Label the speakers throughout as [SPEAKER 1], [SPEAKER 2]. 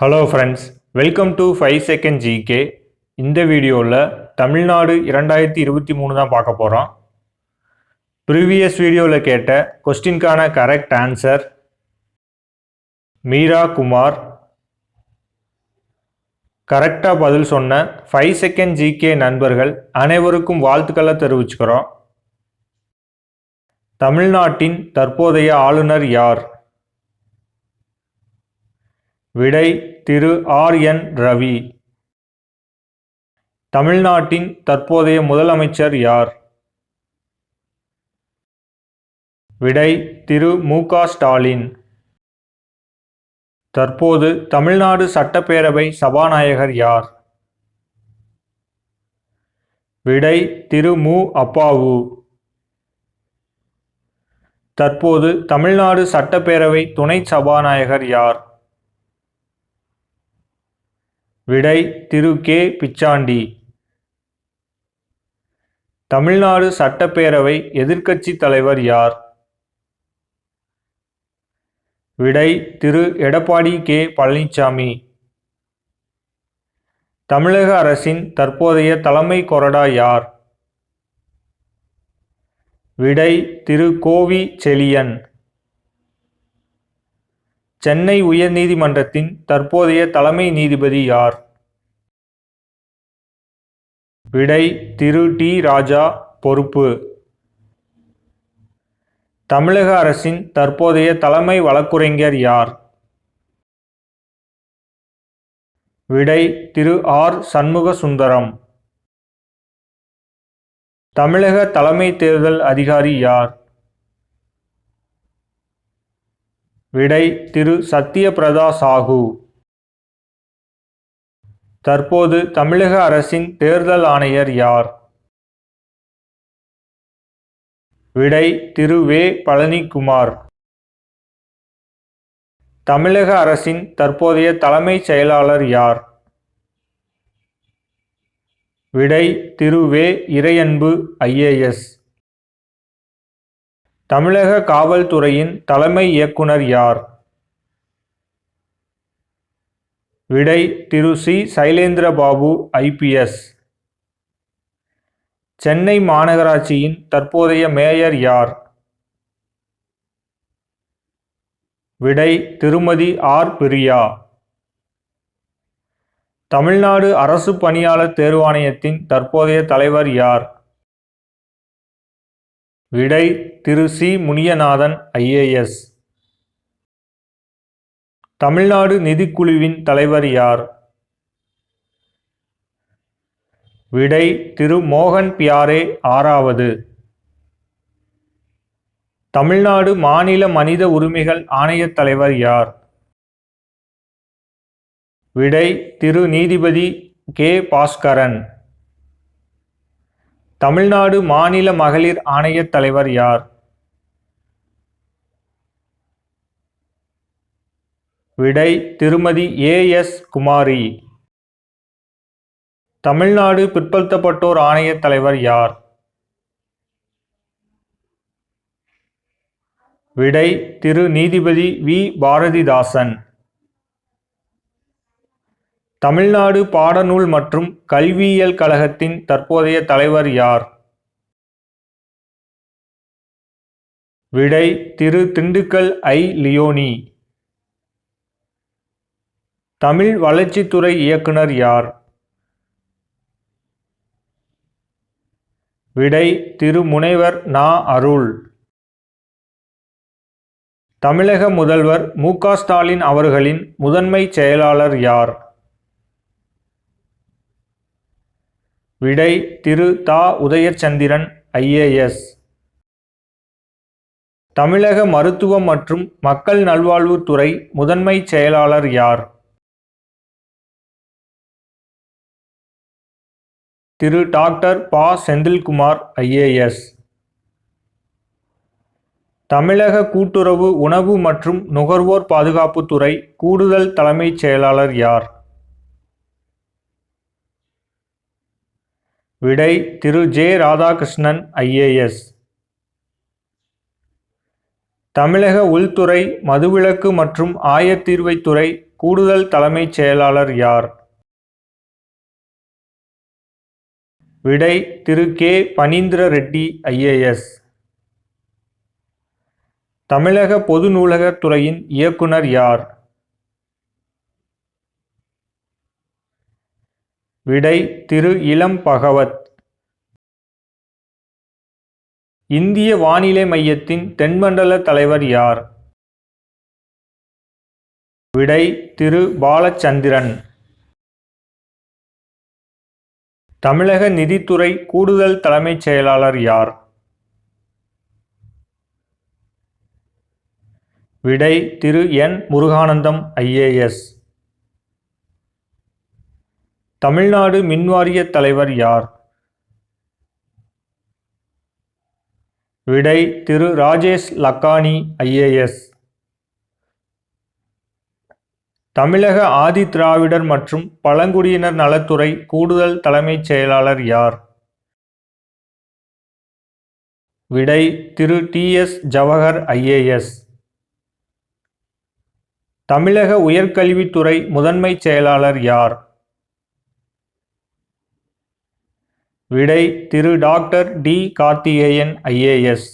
[SPEAKER 1] Hello friends welcome to five second GK இந்த வீடியோவில் தமிழ்நாடு இரண்டாயிரத்தி இருபத்தி மூணு தான் பார்க்க போகிறோம் ப்ரீவியஸ் வீடியோவில் கேட்ட கொஸ்டின்கான கரெக்ட் ஆன்சர் மீரா குமார். கரெக்டாக பதில் சொன்ன ஃபைவ் செகண்ட் ஜிகே நண்பர்கள் அனைவருக்கும் வாழ்த்துக்களை தெரிவிச்சுக்கிறோம். தமிழ்நாட்டின் தற்போதைய ஆளுநர் யார்? விடை திரு ஆர் என் ரவி. தமிழ்நாட்டின் தற்போதைய முதலமைச்சர் யார்? விடை திரு மு ஸ்டாலின். தற்போது தமிழ்நாடு சட்டப்பேரவை சபாநாயகர் யார்? விடை திரு மு அப்பாவு. தற்போது தமிழ்நாடு சட்டப்பேரவை துணை சபாநாயகர் யார்? விடை திரு கே. பிச்சாண்டி. தமிழ்நாடு சட்டப்பேரவை எதிர்க்கட்சி தலைவர் யார்? விடை திரு எடப்பாடி கே. பழனிசாமி தமிழக அரசின் தற்போதைய தலைமை கொறடா யார்? விடை திரு கோவி செழியன். சென்னை உயர்நீதிமன்றத்தின் தற்போதைய தலைமை நீதிபதி யார்? விடை திரு டி ராஜா பொறுப்பு. தமிழக அரசின் தற்போதைய தலைமை வழக்குரைஞர் யார்? விடை திரு ஆர். சண்முக சுந்தரம் தமிழக தலைமை தேர்தல் அதிகாரி யார்? விடை திரு சத்யபிரதா சாஹூ. தற்போது தமிழக அரசின் தேர்தல் ஆணையர் யார்? விடை திரு. வே. பழனிக்குமார். தமிழக அரசின் தற்போதைய தலைமைச் செயலாளர் யார்? விடை திரு. வே. இறையன்பு ஐஏஎஸ். தமிழக காவல்துறையின் தலைமை இயக்குனர் யார்? விடை திரு சி. சைலேந்திரபாபு ஐபிஎஸ் சென்னை மாநகராட்சியின் தற்போதைய மேயர் யார்? விடை திருமதி ஆர். பிரியா. தமிழ்நாடு அரசு பணியாளர் தேர்வாணையத்தின் தற்போதைய தலைவர் யார்? விடை திரு சி. முனியநாதன் ஐஏஎஸ் தமிழ்நாடு நிதிக்குழுவின் தலைவர் யார்? விடை திரு மோகன் பியாரே ஆறாவது. தமிழ்நாடு மாநில மனித உரிமைகள் ஆணையத் தலைவர் யார்? விடை திரு நீதிபதி கே. பாஸ்கரன். தமிழ்நாடு மாநில மகளிர் ஆணையத் தலைவர் யார்? விடை திருமதி ஏ எஸ் குமாரி. தமிழ்நாடு பிற்படுத்தப்பட்டோர் ஆணையத் தலைவர் யார்? விடை திரு நீதிபதி வி. பாரதிதாசன். தமிழ்நாடு பாடநூல் மற்றும் கல்வியியல் கழகத்தின் தற்போதைய தலைவர் யார்? விடை திரு திண்டுக்கல் ஐ. லியோனி. தமிழ் வளர்ச்சித்துறை இயக்குனர் யார்? விடை திரு முனைவர் நா. அருள். தமிழக முதல்வர் மு. ஸ்டாலின் அவர்களின் முதன்மை செயலாளர் யார்? விடை திரு. தா. உதயச்சந்திரன் ஐஏஎஸ். தமிழக மருத்துவம் மற்றும் மக்கள் நல்வாழ்வுத்துறை முதன்மை செயலாளர் யார்? திரு டாக்டர் பா. செந்தில்குமார் ஐஏஎஸ். தமிழக கூட்டுறவு உணவு மற்றும் நுகர்வோர் பாதுகாப்புத்துறை கூடுதல் தலைமைச் செயலாளர் யார்? விடை திரு. ஜே. ராதாகிருஷ்ணன் ஐஏஎஸ். தமிழக உள்துறை மதுவிலக்கு மற்றும் ஆயத்தீர்வைத்துறை கூடுதல் தலைமைச் செயலாளர் யார்? விடை திரு கே. பனீந்திர ரெட்டி ஐஏஎஸ். தமிழக பொது நூலகத் துறையின் இயக்குனர் யார்? விடை திரு இளம் பகவத். இந்திய வானிலை மையத்தின் தென்மண்டல தலைவர் யார்? விடை திரு பாலச்சந்திரன். தமிழக நிதித்துறை கூடுதல் தலைமைச் செயலாளர் யார்? விடை திரு. என். முருகானந்தம் ஐஏஎஸ். தமிழ்நாடு மின்வாரிய தலைவர் யார்? விடை திரு. ராஜேஷ் லக்கானி ஐஏஎஸ். தமிழக ஆதி திராவிடர் மற்றும் பழங்குடியினர் நலத்துறை கூடுதல் தலைமைச் செயலாளர் யார்? விடை திரு. டி. எஸ். ஜவஹர் ஐஏஎஸ் தமிழக உயர்கல்வித்துறை முதன்மைச் செயலாளர் யார்? விடை திரு. டாக்டர். டி. கார்த்திகேயன் ஐஏஎஸ்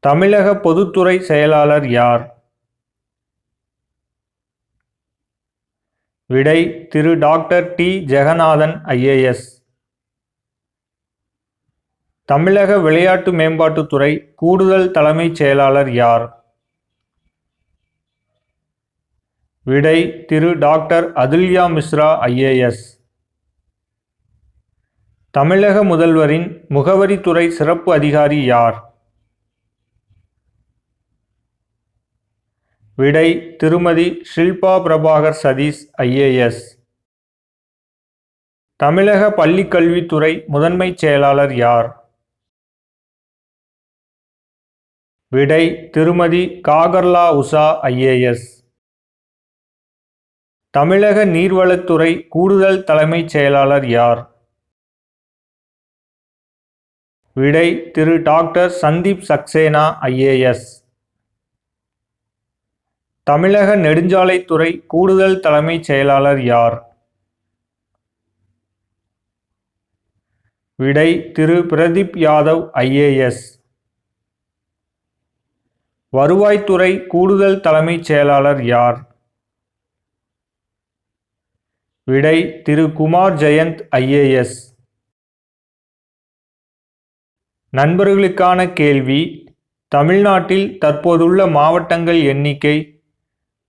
[SPEAKER 1] தமிழக பொதுத்துறை செயலாளர் யார்? விடை திரு டாக்டர் டி. ஜெகநாதன் ஐஏஎஸ். தமிழக விளையாட்டு மேம்பாட்டுத்துறை கூடுதல் தலைமைச் செயலாளர் யார்? விடை திரு டாக்டர் அதுல்யா மிஸ்ரா ஐஏஎஸ். தமிழக முதல்வரின் முகவரித்துறை சிறப்பு அதிகாரி யார்? விடை திருமதி ஷில்பா பிரபாகர் சதீஷ் ஐஏஎஸ். தமிழக பள்ளிக்கல்வித்துறை முதன்மைச் செயலாளர் யார்? விடை திருமதி காகர்லா உஷா ஐஏஎஸ். தமிழக நீர்வளத்துறை கூடுதல் தலைமைச் செயலாளர் யார்? விடை திரு டாக்டர் சந்தீப் சக்சேனா ஐஏஎஸ். தமிழக நெடுஞ்சாலைத்துறை கூடுதல் தலைமைச் செயலாளர் யார்? விடை திரு. பிரதீப் யாதவ் ஐஏஎஸ். வருவாய்த்துறை கூடுதல் தலைமைச் செயலாளர் யார்? விடை திரு. குமார் ஜெயந்த் ஐஏஎஸ். நண்பர்களுக்கான கேள்வி தமிழ்நாட்டில் தற்போதுள்ள மாவட்டங்கள் எண்ணிக்கை